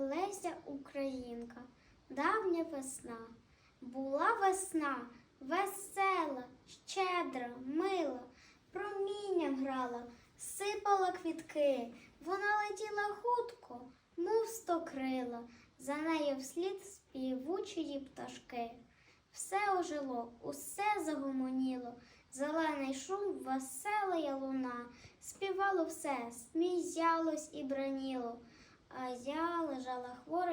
Леся Українка, давня весна. Була весна весела, щедра, мила, промінням грала, сипала квітки. Вона летіла хутко, мов сто крила, за нею вслід співучої пташки. Все ожило, усе загомоніло, зелений шум, весела луна, співало все, сміялось і браніло,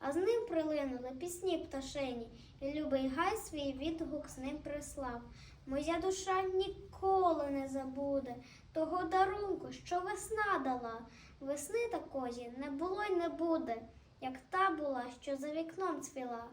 а з ним прилинули пісні пташені, і любий гай свій відгук з ним прислав. Моя душа ніколи не забуде того дарунку, що весна дала. Весни такої не було й не буде, як та була, що за вікном цвіла.